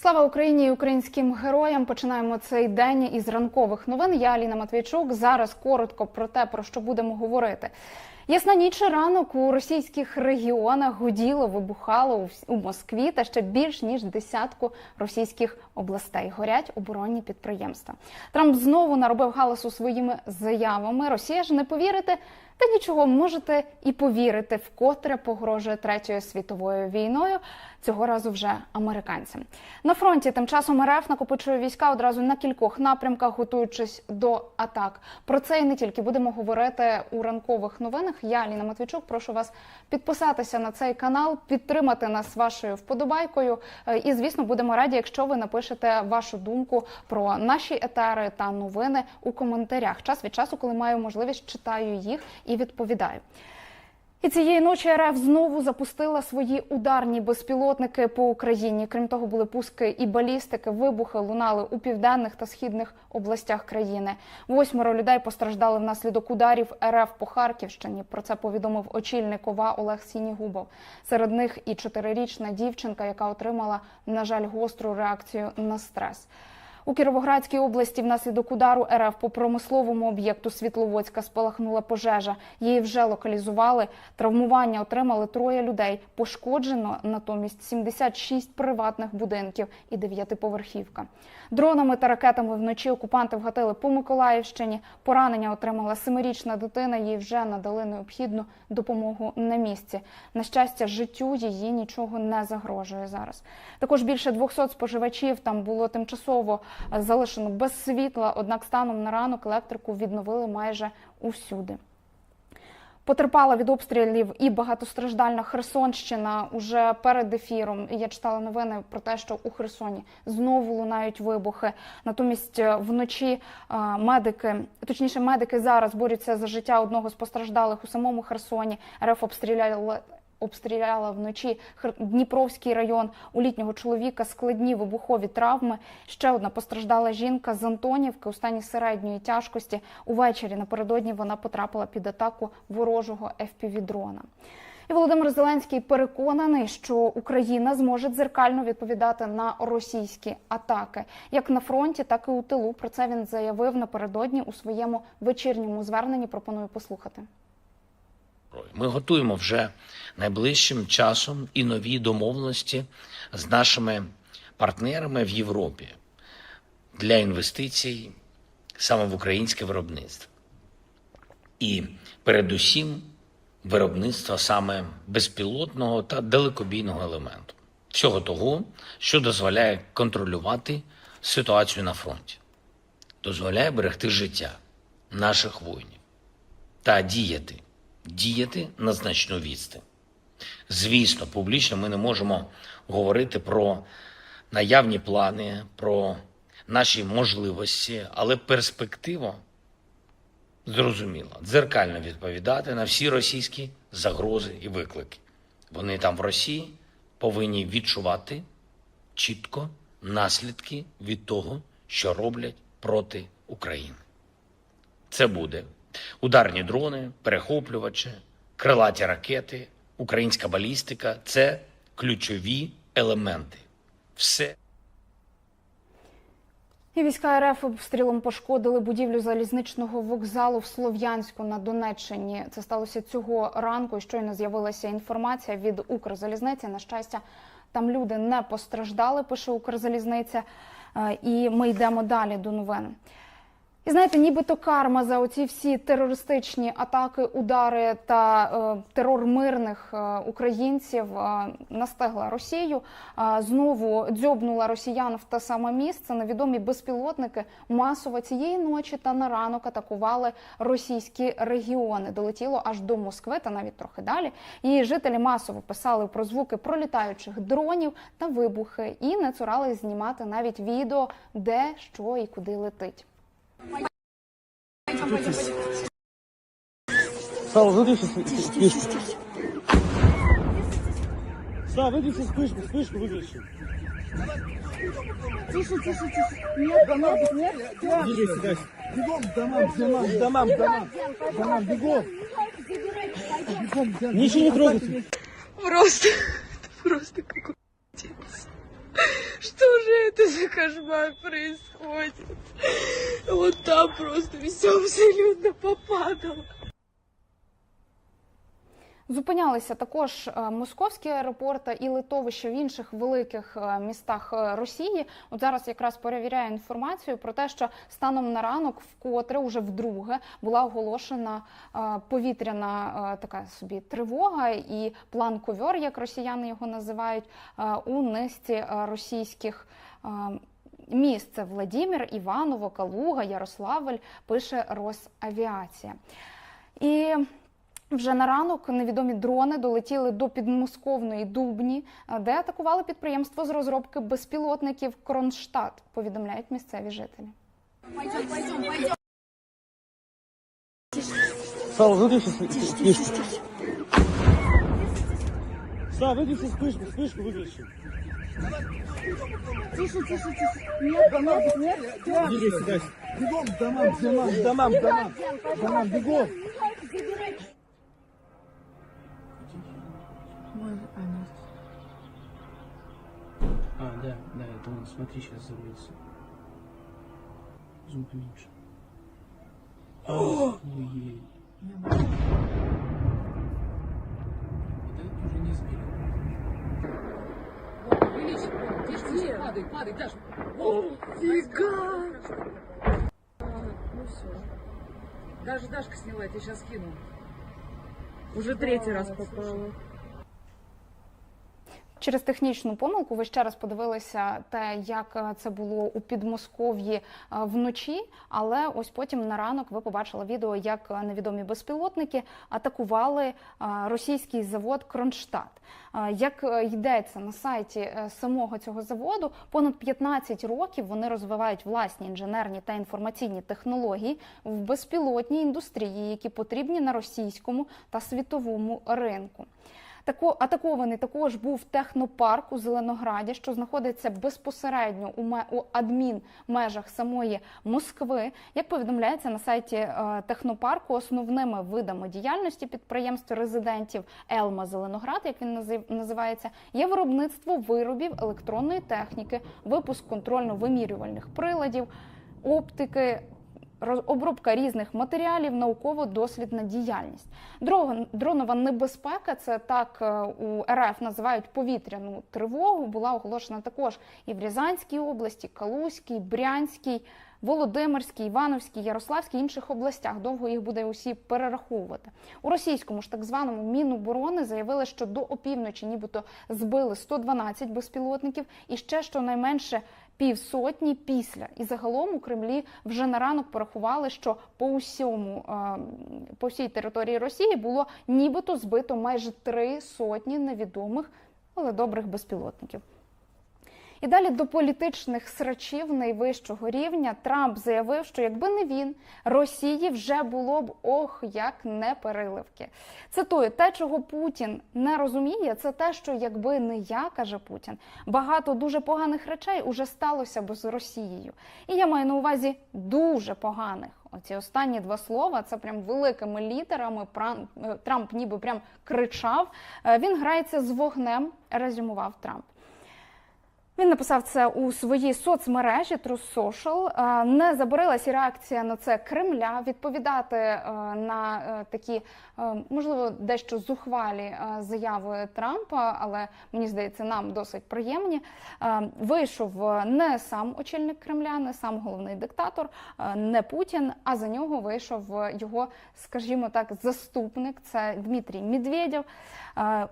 Слава Україні і українським героям. Починаємо цей день із ранкових новин. Я Аліна Матвійчук. Зараз коротко про те, про що будемо говорити. Ясна ніч ранок у російських регіонах гуділо, вибухало у Москві та ще більш ніж десятку російських областей. Горять оборонні підприємства. Трамп знову наробив галасу своїми заявами. Росія ж не повірите. Та нічого можете і повірити, вкотре погрожує третьою світовою війною. Цього разу вже американцям. На фронті тим часом РФ накопичує війська одразу на кількох напрямках, готуючись до атак. Про це і не тільки будемо говорити у ранкових новинах. Я Ліна Матвійчук. Прошу вас підписатися на цей канал, підтримати нас вашою вподобайкою. Е, І, звісно, будемо раді, якщо ви напишете вашу думку про наші етери та новини у коментарях. Час від часу, коли маю можливість, читаю їх і відповідаю. І цієї ночі РФ знову запустила свої ударні безпілотники по Україні. Крім того, були пуски і балістики, вибухи лунали у південних та східних областях країни. Восьмеро людей постраждали внаслідок ударів РФ по Харківщині. Про це повідомив очільник ОВА Олег Сінігубов. Серед них і чотирирічна дівчинка, яка отримала, на жаль, гостру реакцію на стрес. У Кіровоградській області внаслідок удару РФ по промисловому об'єкту Світловодська спалахнула пожежа. Її вже локалізували. Травмування отримали троє людей. Пошкоджено натомість 76 приватних будинків і дев'ятиповерхівка. Дронами та ракетами вночі окупанти вгатили по Миколаївщині. Поранення отримала семирічна дитина. Їй вже надали необхідну допомогу на місці. На щастя, життю її нічого не загрожує зараз. Також більше 200 споживачів там було тимчасово залишено без світла. Однак станом на ранок електрику відновили майже усюди. Потерпала від обстрілів і багатостраждальна Херсонщина уже перед ефіром. Я читала новини про те, що у Херсоні знову лунають вибухи. Натомість е, вночі е, медики, точніше, медики зараз борються за життя одного з постраждалих у самому Херсоні. РФ обстріляли. Обстріляла вночі Дніпровський район. У літнього чоловіка складні вибухові травми. Ще одна постраждала жінка з Антонівки у стані середньої тяжкості. Увечері напередодні вона потрапила під атаку ворожого FPV-дрона. І Володимир Зеленський переконаний, що Україна зможе дзеркально відповідати на російські атаки, як на фронті, так і у тилу. Про це він заявив напередодні у своєму вечірньому зверненні. Пропоную послухати. Ми готуємо вже найближчим часом і нові домовленості з нашими партнерами в Європі для інвестицій саме в українське виробництво. І передусім виробництво саме безпілотного та далекобійного елементу. Всього того, що дозволяє контролювати ситуацію на фронті, дозволяє берегти життя наших воїнів та діяти, діяти на значну відстань. Звісно, публічно ми не можемо говорити про наявні плани, про наші можливості, але перспектива зрозуміла дзеркально відповідати на всі російські загрози і виклики. Вони там в Росії повинні відчувати чітко наслідки від того, що роблять проти України. Це буде ударні дрони, перехоплювачі, крилаті ракети, українська балістика це ключові елементи. Все І війська РФ обстрілом пошкодили будівлю залізничного вокзалу в Слов'янську на Донеччині. Це сталося цього ранку. Щойно з'явилася інформація від Укрзалізниці. На щастя, там люди не постраждали. Пише Укрзалізниця. Е, І ми йдемо далі до новин. І знаєте, нібито карма за оці всі терористичні атаки, удари та е, терор мирних е, українців е, настигла Росію. Е, знову дзьобнула росіян в те саме місце. Невідомі безпілотники масово цієї ночі та на ранок атакували російські регіони. Долетіло аж до Москви та навіть трохи далі. Її жителі масово писали про звуки пролітаючих дронів та вибухи і не цурались знімати навіть відео, де що і куди летить. Слава, выключи вспышку. Слава, выключи вспышку, вспышку выключи. Тише, тише, тише. Нет, нет, нет. Бегом, к домам, домам, к домам, домам. Домам, бегом. Бегом. Ничего не трогайте. Просто, просто какой Что же это за кошмар происходит? Вот там просто все абсолютно попадало. Зупинялися також е, московські аеропорти і литовища в інших великих е, містах е, Росії. От зараз якраз перевіряю інформацію про те, що станом на ранок, вкотре уже вдруге була оголошена повітряна така собі тривога і план ковьор, як росіяни його називають, у низці російських. Міст це Іваново, Калуга, Ярославль, пише Росавіація. І вже на ранок невідомі дрони долетіли до підмосковної Дубні, е, де атакували підприємство з розробки безпілотників Кронштадт, повідомляють місцеві жителі. Сава, выключи вспышку. Сава, выключи вспышку, вспышку выключи. Тише, тише, тише. Нет, нет, нет. Иди сюда. Бегом к домам, к домам, к домам, к домам. Домам, бегом. А, да, да, это он, смотри, сейчас взорвется. Зум поменьше. Охуеть. Вот это уже не сбили. Падай, падай, Даш. Фига! Ну все. Даже Дашка сняла, я тебе сейчас скину. Уже третий раз попала. Через технічну помилку ви ще раз подивилися те, як е, це було у Підмосков'ї е, вночі. Але ось потім на ранок ви побачили відео, як е, невідомі безпілотники атакували російський завод Кронштадт. Як йдеться на сайті самого цього заводу, понад 15 років вони розвивають власні інженерні та інформаційні технології в безпілотній індустрії, які потрібні на російському та світовому ринку. Тако атакований також був технопарк у Зеленограді, що знаходиться безпосередньо у, у адмінмежах самої Москви. Як повідомляється на сайті е, технопарку, основними видами діяльності підприємств резидентів Елма Зеленоград, як він назив- називається, є виробництво виробів електронної техніки, випуск контрольно-вимірювальних приладів, оптики. Обробка різних матеріалів, науково-дослідна діяльність. Дрон- Дронова небезпека це так е, у РФ називають повітряну тривогу. Була оголошена також і в Рязанській області, Калузькій, Брянській, Володимирській, Івановській, Ярославській інших областях. Довго їх буде усі перераховувати. У російському ж так званому Міноборони заявили, що до опівночі нібито збили 112 безпілотників і ще щонайменше півсотні після. І загалом у Кремлі вже на ранок порахували, що по усьому е, по всій території Росії було нібито збито майже три сотні невідомих, але добрих безпілотників. І далі до політичних срачів найвищого рівня Трамп заявив, що якби не він, Росії вже було б ох, як не переливки. Цитую, те, чого Путін не розуміє, це те, що якби не я, каже Путін, багато дуже поганих речей уже сталося б з Росією. І я маю на увазі дуже поганих. Оці останні два слова це прям великими літерами. Трамп ніби прям кричав. Е, Він грається з вогнем, резюмував Трамп. Він написав це у своїй соцмережі True Social. Е, Не заборилась реакція на це Кремля відповідати е, на е, такі, можливо, дещо зухвалі заяви Трампа, але мені здається, нам досить приємні. Вийшов не сам очільник Кремля, не сам головний диктатор, не Путін, а за нього вийшов його, скажімо так, заступник. Це Дмитрій Медведєв.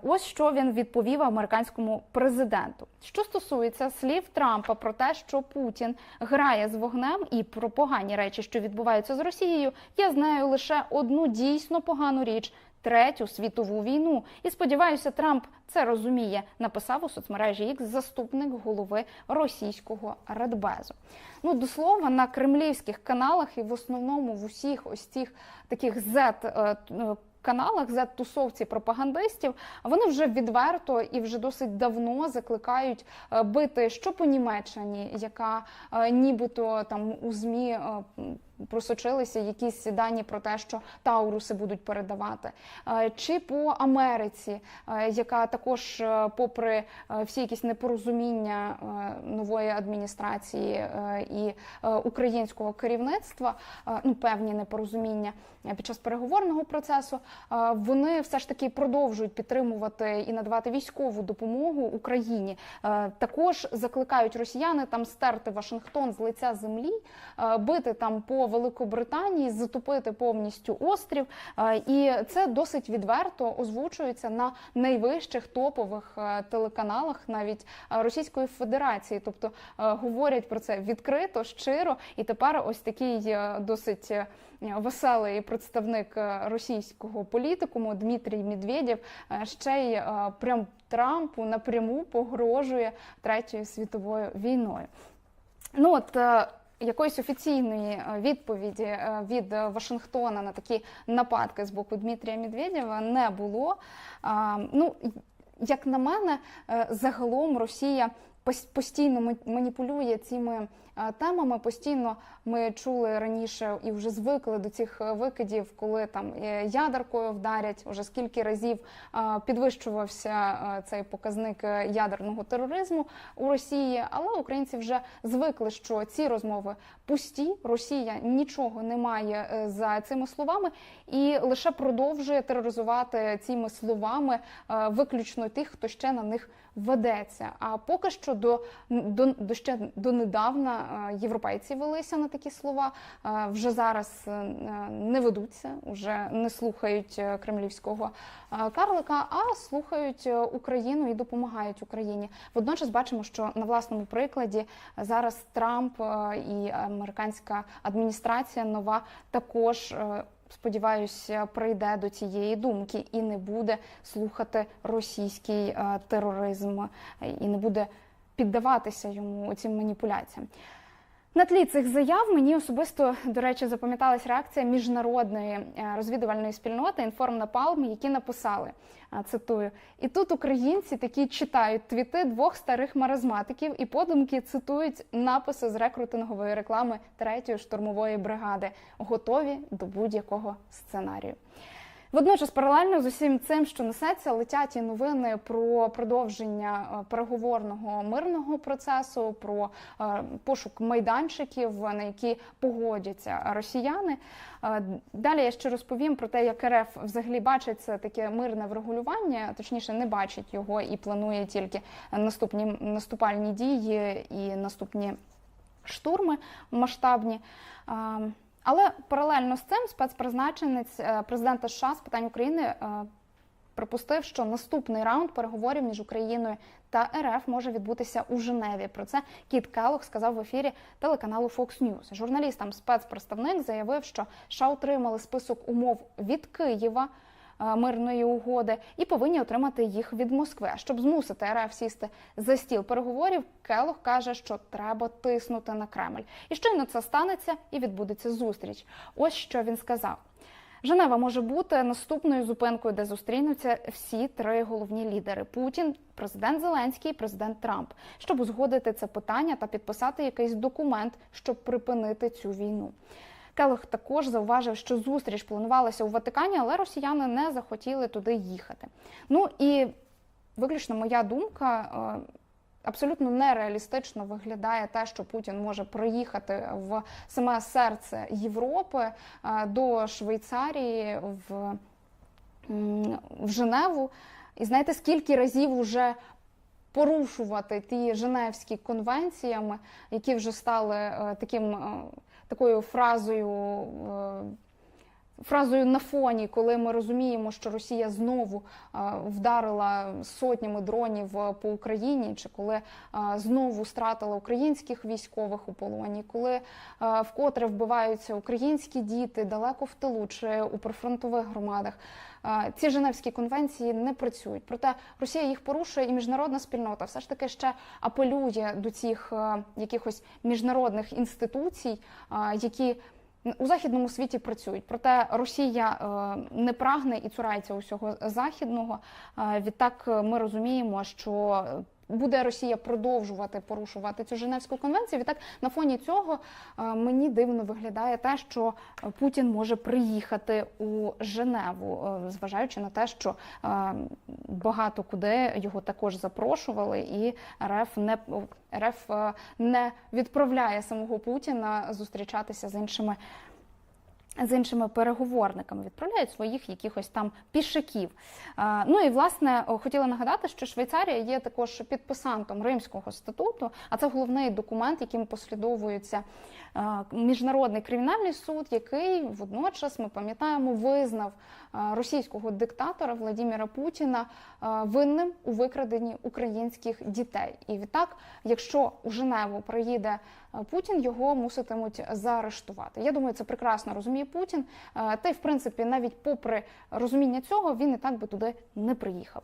Ось що він відповів американському президенту. Що стосується слів Трампа про те, що Путін грає з вогнем і про погані речі, що відбуваються з Росією, я знаю лише одну дійсно погану річ. Третю світову війну, і сподіваюся, Трамп це розуміє. Написав у соцмережі X заступник голови російського радбезу. Ну до слова на кремлівських каналах і в основному в усіх ось цих таких Z каналах Z-тусовці пропагандистів вони вже відверто і вже досить давно закликають е, бити що по Німеччині, яка е, нібито там у змі. Просочилися якісь дані про те, що Тауруси будуть передавати, Е, чи по Америці, е, яка також, е, попри всі якісь непорозуміння нової адміністрації і українського керівництва, ну певні непорозуміння під час переговорного процесу, вони все ж таки продовжують підтримувати і надавати військову допомогу Україні. Також закликають росіяни там стерти Вашингтон з лиця землі, бити там по Великобританії, затопити повністю острів. Е, І це досить відверто озвучується на найвищих топових е, телеканалах, навіть е, Російської Федерації. Тобто говорять про це відкрито, щиро. І тепер ось такий досить веселий представник російського політикуму Дмитрій Медведєв ще й прям Трампу напряму погрожує третьою світовою війною. Ну от якоїсь офіційної е, відповіді е, від Вашингтона на такі нападки з боку Дмитрія Медведєва не було. Ну, як на мене, е, загалом Росія постійно ма- маніпулює цими темами. Постійно ми чули раніше і вже звикли до цих е, викидів, коли там е, ядеркою вдарять. Уже скільки разів підвищувався е, цей показник ядерного тероризму у Росії, але українці вже звикли, що ці розмови пусті. Росія нічого не має за цими словами і лише продовжує тероризувати цими словами виключно тих, хто ще на них ведеться. А поки що до, до, до ще донедавна європейці велися на такі слова. е, Вже зараз е, не ведуться, вже не слухають е, кремлівського е, карлика, а слухають е, Україну і допомагають Україні. Водночас бачимо, що на власному прикладі зараз Трамп е, і американська адміністрація нова також. е, Сподіваюся, прийде до цієї думки і не буде слухати російський е, тероризм е, і не буде піддаватися йому цим маніпуляціям. На тлі цих заяв мені особисто, до речі, запам'яталась реакція міжнародної е, розвідувальної спільноти «Інформнапалм», які написали, е, цитую, і тут українці такі читають твіти двох старих маразматиків і подумки цитують написи з рекрутингової реклами третьої штурмової бригади, готові до будь-якого сценарію. Водночас, паралельно з усім цим, що несеться, летять і новини про продовження е, переговорного мирного процесу, про е, пошук майданчиків, на які погодяться росіяни. Е, Далі я ще розповім про те, як РФ взагалі бачить це таке мирне врегулювання, точніше, не бачить його і планує тільки наступні наступальні дії і наступні штурми масштабні. Але паралельно з цим спецпризначенець е, президента США з питань України е, припустив, що наступний раунд переговорів між Україною та РФ може відбутися у Женеві. Про це Кіт Келлог сказав в ефірі телеканалу Fox News. Журналістам спецпредставник заявив, що США отримали список умов від Києва. Е, Мирної угоди і повинні отримати їх від Москви. Щоб змусити РФ сісти за стіл переговорів, Келох каже, що треба тиснути на Кремль. І щойно це станеться, і відбудеться зустріч. Ось що він сказав. Женева може бути наступною зупинкою, де зустрінуться всі три головні лідери: Путін, президент Зеленський, президент Трамп, щоб узгодити це питання та підписати якийсь документ, щоб припинити цю війну. Келох також зауважив, що зустріч планувалася у Ватикані, але росіяни не захотіли туди їхати. Ну і виключно моя думка. е, Абсолютно нереалістично виглядає те, що Путін може приїхати в саме серце Європи е, до Швейцарії в, в Женеву. І знаєте, скільки разів уже порушувати ті Женевські конвенціями, які вже стали е, таким такою фразою. Фразою на фоні, коли ми розуміємо, що Росія знову вдарила сотнями дронів е, по Україні, чи коли е, знову стратила українських військових у полоні, коли е, вкотре вбиваються українські діти далеко в тилу чи у прифронтових громадах. Ці Женевські конвенції не працюють. Проте Росія їх порушує, і міжнародна спільнота все ж таки ще апелює до цих якихось міжнародних інституцій, які у західному світі працюють. Проте Росія е, не прагне і цурається усього західного. Е, Відтак ми розуміємо, що буде Росія продовжувати порушувати цю Женевську конвенцію. Відтак на фоні цього е, мені дивно виглядає те, що Путін може приїхати у Женеву, е, зважаючи на те, що е, багато куди його також запрошували, і РФ не РФ не відправляє самого Путіна зустрічатися з іншими з іншими переговорниками відправляють своїх якихось там пішаків. Е, Ну і власне хотіла нагадати, що Швейцарія є також підписантом Римського статуту, а це головний документ, яким послідовується е, міжнародний кримінальний суд, який водночас ми пам'ятаємо визнав е, російського диктатора Владимира Путіна винним у викраденні українських дітей. І відтак, якщо у Женеву приїде Путін, його муситимуть заарештувати. Я думаю, це прекрасно розуміє Путін. Е, Та й в принципі, навіть попри розуміння цього, він і так би туди не приїхав.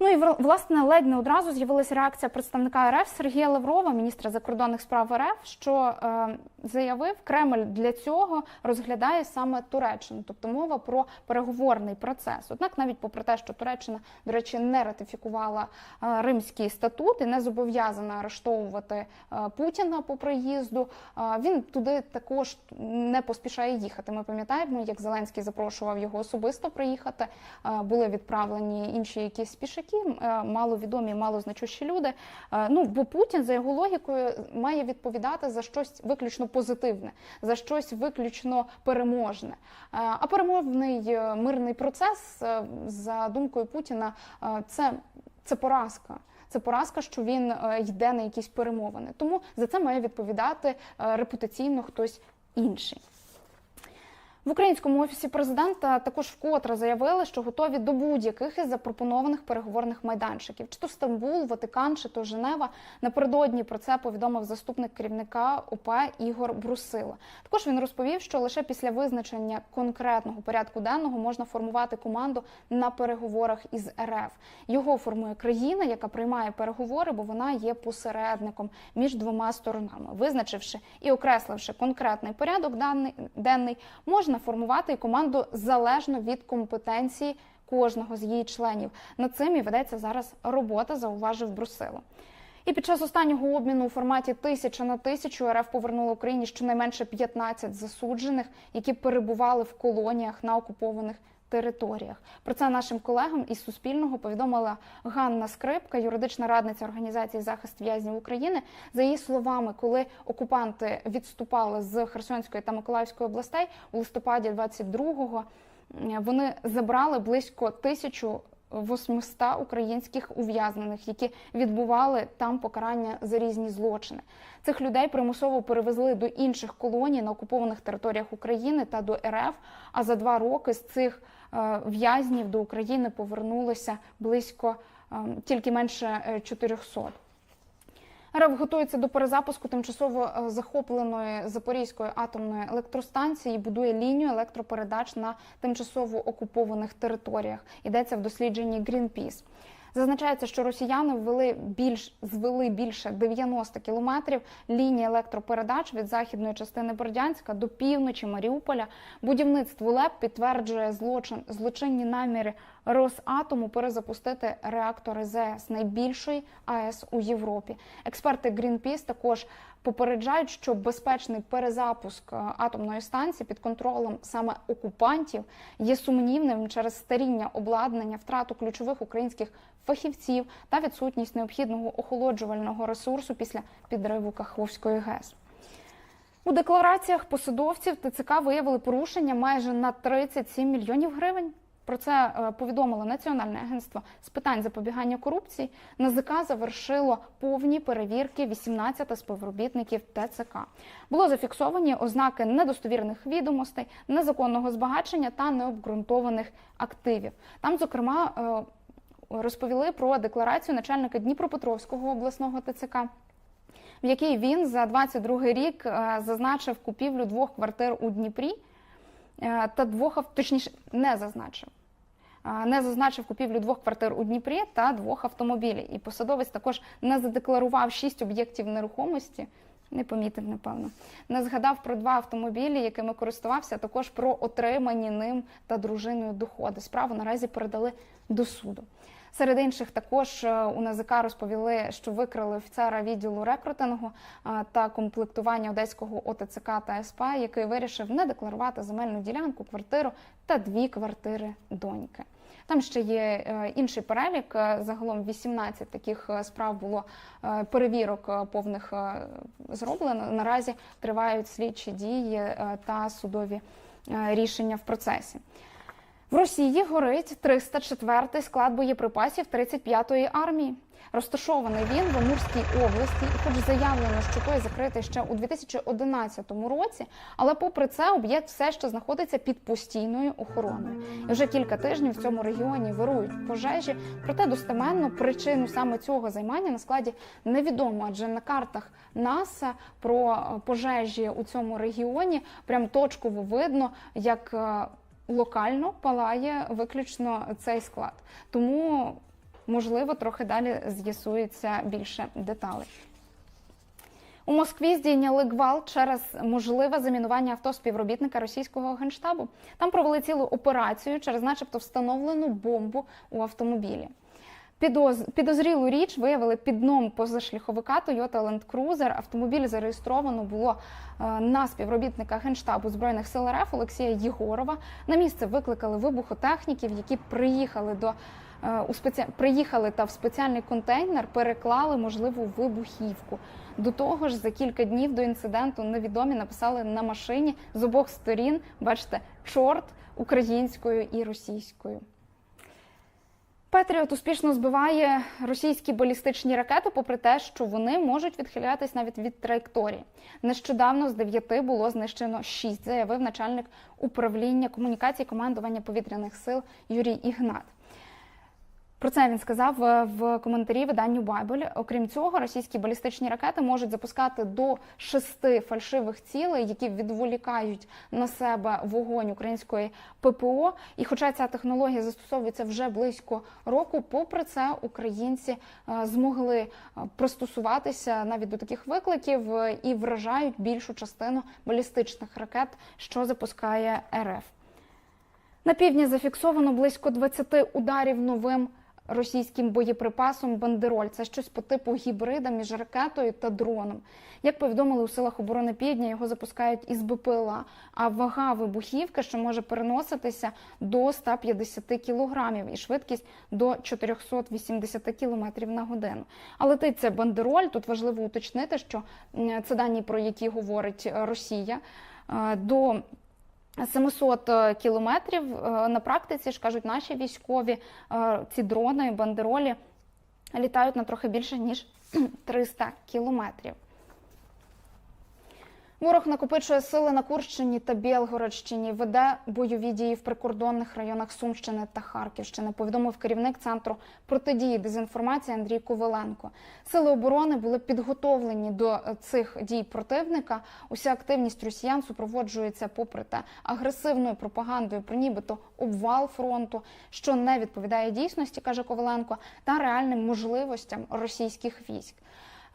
Ну і власне ледь не одразу з'явилася реакція представника РФ Сергія Лаврова, міністра закордонних справ РФ, що е, заявив, Кремль для цього розглядає саме Туреччину, тобто мова про переговорний процес. Однак, навіть попри те, що Туреччина, до речі, не ратифікувала е, Римський статут і не зобов'язана арештовувати е, Путіна по приїзду, е, він туди також не поспішає їхати. Ми пам'ятаємо, як Зеленський запрошував його особисто приїхати. Е, Були відправлені інші якісь спішаки, е, маловідомі, малозначущі люди. Е, Ну бо Путін за його логікою має відповідати за щось виключно позитивне, за щось виключно переможне. Е, А перемовний мирний процес, за думкою Путіна, це, це поразка. Це поразка, що він йде на якісь перемовини. Тому за це має відповідати репутаційно хтось інший. В українському офісі президента також вкотре заявили, що готові до будь-яких із запропонованих переговорних майданчиків, чи то Стамбул, Ватикан, чи то Женева. Напередодні про це повідомив заступник керівника ОП Ігор Брусила. Також він розповів, що лише після визначення конкретного порядку денного можна формувати команду на переговорах із РФ. Його формує країна, яка приймає переговори, бо вона є посередником між двома сторонами, визначивши і окресливши конкретний порядок денний, можна формувати і команду залежно від компетенції кожного з її членів. Над цим і ведеться зараз робота, зауважив Брусило. І під час останнього обміну у форматі тисяча на тисячу РФ повернула Україні щонайменше 15 засуджених, які перебували в колоніях на окупованих територіях. Про це нашим колегам із Суспільного повідомила Ганна Скрипка, юридична радниця організації захист в'язнів України. За її словами, коли окупанти відступали з Херсонської та Миколаївської областей у листопаді 22-го, вони забрали близько тисячу 800 українських ув'язнених, які відбували там покарання за різні злочини. Цих людей примусово перевезли до інших колоній на окупованих територіях України та до РФ. А за два роки з цих е, в'язнів до України повернулося близько е, тільки менше е, 400. РФ готується до перезапуску тимчасово е, захопленої Запорізької атомної електростанції і будує лінію електропередач на тимчасово окупованих територіях. Йдеться в дослідженні Greenpeace. Зазначається, що росіяни ввели більш звели більше 90 кілометрів лінії електропередач від західної частини Бердянська до півночі Маріуполя. Будівництво ЛЕП підтверджує злочин злочинні наміри Росатому перезапустити реактори ЗС найбільшої АЕС у Європі. Експерти Greenpeace також попереджають, що безпечний перезапуск е, атомної станції під контролем саме окупантів є сумнівним через старіння обладнання, втрату ключових українських фахівців та відсутність необхідного охолоджувального ресурсу після підриву Каховської ГЕС. У деклараціях посадовців ТЦК виявили порушення майже на 37 мільйонів гривень. Про це е, повідомило Національне агентство з питань запобігання корупції. НАЗК завершило повні перевірки 18 співробітників ТЦК. Було зафіксовані ознаки недостовірних відомостей, незаконного збагачення та необґрунтованих активів. Там, зокрема, е, розповіли про декларацію начальника Дніпропетровського обласного ТЦК в якій він за 22 рік е, зазначив купівлю двох квартир у Дніпрі е, та двох точніше не зазначив. Е, Не зазначив купівлю двох квартир у Дніпрі та двох автомобілів. І посадовець також не задекларував шість об'єктів нерухомості. Не помітив, напевно. Не згадав про два автомобілі, якими користувався, також про отримані ним та дружиною доходи. Справу наразі передали до суду. Серед інших також е, у НАЗК розповіли, що викрили офіцера відділу рекрутингу е, та комплектування одеського ОТЦК та СП, який вирішив не декларувати земельну ділянку, квартиру та дві квартири доньки. Там ще є е, інший перелік. Загалом 18 таких справ було перевірок повних зроблено. Наразі тривають слідчі дії та судові рішення в процесі. В Росії горить 304-й склад боєприпасів 35-ї армії. Розташований він в Амурській області, і хоч заявлено, що той закритий ще у 2011 році, але попри це об'єкт все ще знаходиться під постійною охороною. І вже кілька тижнів в цьому регіоні вирують пожежі. Проте достеменно причину саме цього займання на складі невідомо, адже на картах НАСА про пожежі у цьому регіоні прям точково видно, як е, локально палає виключно цей склад. Тому, можливо, трохи далі з'ясується більше деталей. У Москві здійняли гвалт через можливе замінування авто співробітника російського генштабу. Там провели цілу операцію через, начебто, встановлену бомбу у автомобілі. Підоз... Підозрілу річ виявили під дном позашляховика Toyota Land Cruiser. Автомобіль зареєстровано було е, на співробітника генштабу збройних сил РФ Олексія Єгорова. На місце викликали вибухотехніків, які приїхали до е, у спеці... приїхали та в спеціальний контейнер переклали можливу вибухівку. До того ж, за кілька днів до інциденту невідомі написали на машині з обох сторін. Бачите, чорт українською і російською. Петріот успішно збиває російські балістичні ракети, попри те, що вони можуть відхилятись навіть від траєкторії. Нещодавно з дев'яти було знищено шість, заявив начальник управління комунікації командування повітряних сил Юрій Ігнат. Про це він сказав е, в коментарі виданню Байбель. Окрім цього, російські балістичні ракети можуть запускати до шести фальшивих цілей, які відволікають на себе вогонь української ППО. І, хоча ця технологія застосовується вже близько року, попри це українці е, змогли е, пристосуватися навіть до таких викликів і вражають більшу частину балістичних ракет, що запускає РФ. На півдні зафіксовано близько 20 ударів новим російським боєприпасом бандероль. Це щось по типу гібрида між ракетою та дроном. Як повідомили у силах оборони Півдня, його запускають із БПЛА, а вага вибухівки, що може переноситися до 150 кілограмів і швидкість до 480 кілометрів на годину. А летить це бандероль. Тут важливо уточнити, що це дані, про які говорить е, Росія. Е, До 700 кілометрів Е, на практиці ж кажуть наші військові е, ці дрони, бандеролі літають на трохи більше ніж 300 кілометрів. Ворог накопичує сили на Курщині та Білгородщині, веде бойові дії в прикордонних районах Сумщини та Харківщини. Повідомив керівник центру протидії дезінформації Андрій Коваленко. Сили оборони були підготовлені до цих дій противника. Уся активність росіян супроводжується, попри те, агресивною пропагандою про нібито обвал фронту, що не відповідає дійсності, каже Коваленко, та реальним можливостям російських військ.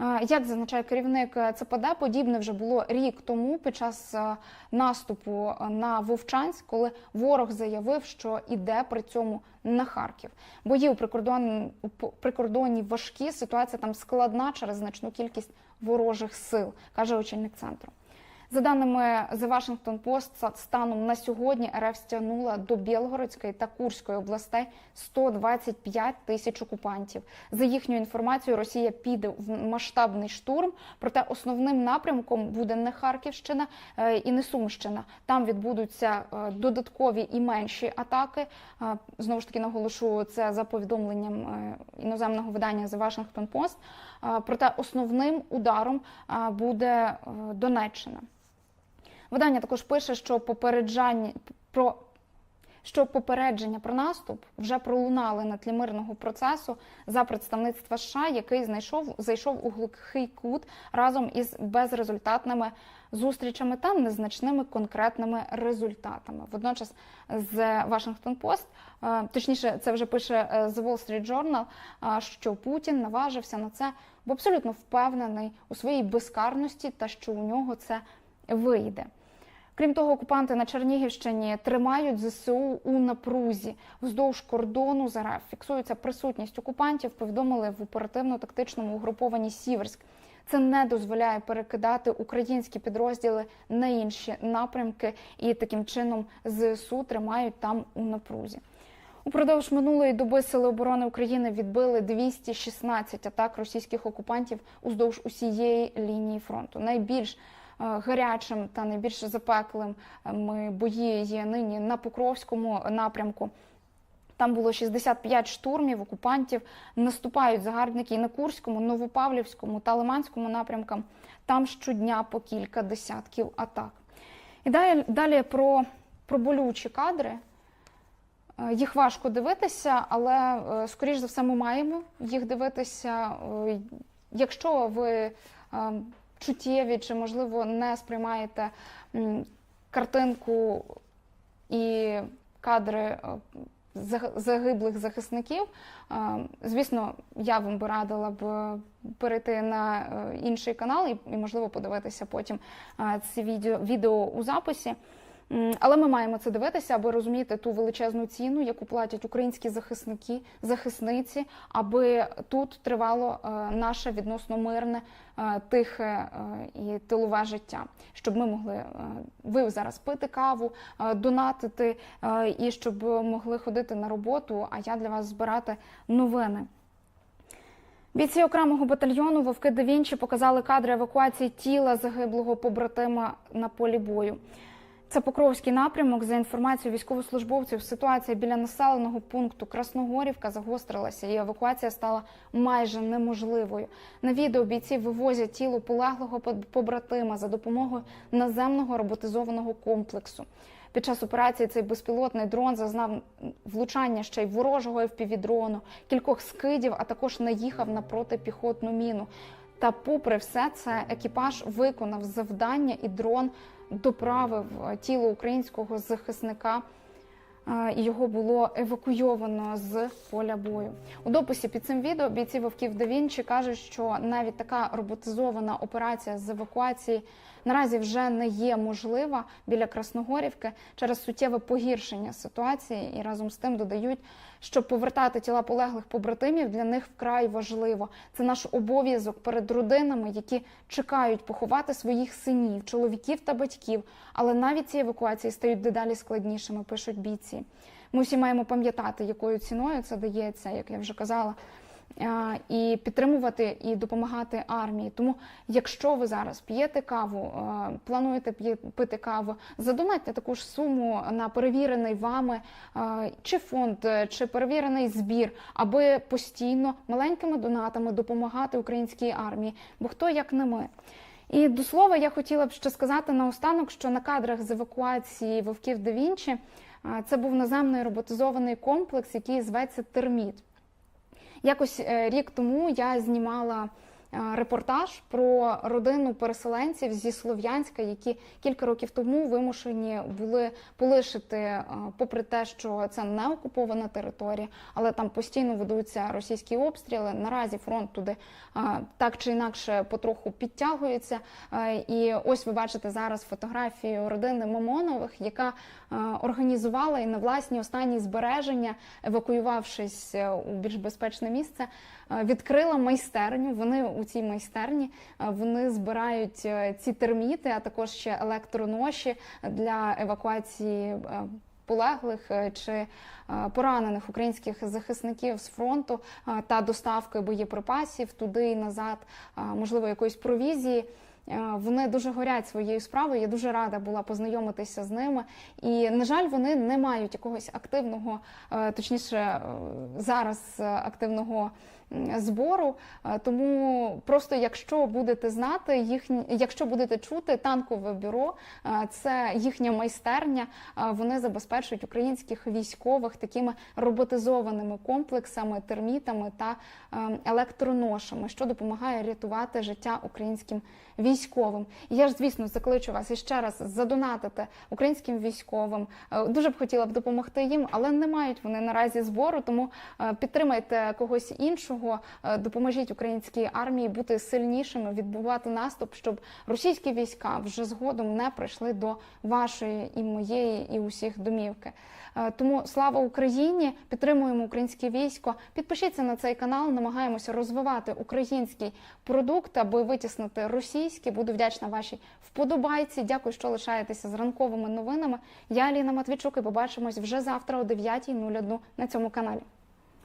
Е, Як зазначає керівник е, ЦПД, подібне вже було рік тому під час е, наступу на Вовчанськ, коли ворог заявив, що іде при цьому на Харків. Бої у прикордон прикордонні важкі. Ситуація там складна через значну кількість ворожих сил, каже очільник центру. За даними The Washington Post, станом на сьогодні РФ стягнула до Білгородської та Курської областей 125 тисяч окупантів. За їхньою інформацією, Росія піде в масштабний штурм. Проте основним напрямком буде не Харківщина е, і не Сумщина. Там відбудуться е, додаткові і менші атаки. Е, Знову ж таки наголошу це за повідомленням іноземного видання The Washington Post. Проте основним ударом буде Донеччина. Видання також пише, що попереджання про що попередження про наступ вже пролунали на тлі мирного процесу за представництва США, який знайшов зайшов у глухий кут разом із безрезультатними зустрічами та незначними конкретними результатами. Водночас з Washington Post, е, точніше, це вже пише е, The Wall Street Journal, е, що Путін наважився на це, бо абсолютно впевнений у своїй безкарності та що у нього це вийде. Крім того, окупанти на Чернігівщині тримають ЗСУ у напрузі вздовж кордону з РФ. Фіксується присутність окупантів. Повідомили в оперативно-тактичному угрупованні Сіверськ. Це не дозволяє перекидати українські підрозділи на інші напрямки, і таким чином ЗСУ тримають там у напрузі. Упродовж минулої доби Сили оборони України відбили 216 атак російських окупантів уздовж усієї лінії фронту. Найбільш гарячим та найбільш запеклим е, бої є нині на Покровському напрямку. Там було 65 штурмів окупантів. Наступають загарбники і на Курському, Новопавлівському та Лиманському напрямкам. Там щодня по кілька десятків атак. І далі, далі про, про болючі кадри. Е, Їх важко дивитися, але е, скоріш за все ми маємо їх дивитися. Е, Якщо ви е, чуттєві чи, можливо, не сприймаєте картинку і кадри е, загиблих захисників, е, звісно, я вам би радила б е, перейти на інший канал і, можливо, подивитися потім ці відео, відео у записі. Але ми маємо це дивитися, аби розуміти ту величезну ціну, яку платять українські захисники, захисниці, аби тут тривало е, наше відносно мирне, е, тихе е, і тилове життя, щоб ми могли ви зараз пити каву, донатити і щоб могли ходити на роботу. А я для вас збирати новини. Бійці окремого батальйону Вовки да Вінчі показали кадри евакуації тіла загиблого побратима на полі бою. Це Покровський напрямок. За інформацією військовослужбовців, ситуація біля населеного пункту Красногорівка загострилася, і евакуація стала майже неможливою. На відео бійці вивозять тіло полеглого побратима за допомогою наземного роботизованого комплексу. Під час операції цей безпілотний дрон зазнав влучання ще й ворожого FPV-дрону, кількох скидів, а також наїхав на протипіхотну міну. Та, попри все це, екіпаж виконав завдання, і дрон доправив е, тіло українського захисника. е, його було евакуйовано з поля бою. У дописі під цим відео бійці Вовків да кажуть, що навіть така роботизована операція з евакуації наразі вже не є можлива біля Красногорівки через суттєве погіршення ситуації, і разом з тим додають, що повертати тіла полеглих побратимів для них вкрай важливо. Це наш обов'язок перед родинами, які чекають поховати своїх синів, чоловіків та батьків. Але навіть ці евакуації стають дедалі складнішими, пишуть бійці. Ми всі маємо пам'ятати, якою ціною це дається, як я вже казала. І підтримувати і допомагати армії. Тому, якщо ви зараз п'єте каву, плануєте пити каву, задонатьте таку ж суму на перевірений вами чи фонд, е, чи перевірений збір, аби постійно маленькими донатами допомагати українській армії. Бо хто як не ми. І до слова, я хотіла б ще сказати наостанок, що на кадрах з евакуації вовків да Вінчі це був наземний роботизований комплекс, який зветься Терміт. Якось е, рік тому я знімала репортаж про родину переселенців зі Слов'янська, які кілька років тому вимушені були полишити, е, попри те, що це не окупована територія, але там постійно ведуться російські обстріли. Наразі фронт туди е, так чи інакше потроху підтягується. Е, І ось ви бачите зараз фотографію родини Мамонових, яка е, організувала і на власні останні збереження, евакуювавшись е, у більш безпечне місце, е, відкрила майстерню. Вони у цій майстерні е, вони збирають е, ці терміти, а також ще електроноші для евакуації. е, Полеглих е, чи е, поранених українських захисників з фронту е, та доставки боєприпасів туди і назад, е, можливо, якоїсь провізії. Е, Вони дуже горять своєю справою. Я дуже рада була познайомитися з ними. І на жаль, вони не мають якогось активного, е, точніше, е, зараз е, активного збору. Е, Тому просто якщо будете знати їхні, якщо будете чути танкове бюро, е, це їхня майстерня. е, Вони забезпечують українських військових такими роботизованими комплексами, термітами та електроношами, що допомагає рятувати життя українським військовим. Я ж, звісно, закличу вас іще раз задонатити українським військовим. Дуже б хотіла б допомогти їм, але не мають вони наразі збору, тому підтримайте когось іншого. Цього е, допоможіть українській армії бути сильнішими, відбувати наступ, щоб російські війська вже згодом не прийшли до вашої і моєї, і усіх домівки. Е, Тому слава Україні! Підтримуємо українське військо. Підпишіться на цей канал. Намагаємося розвивати український продукт, аби витіснити російський. Буду вдячна вашій вподобайці. Дякую, що лишаєтеся з ранковими новинами. Я Аліна Матвійчук і побачимось вже завтра о 9.01 на цьому каналі.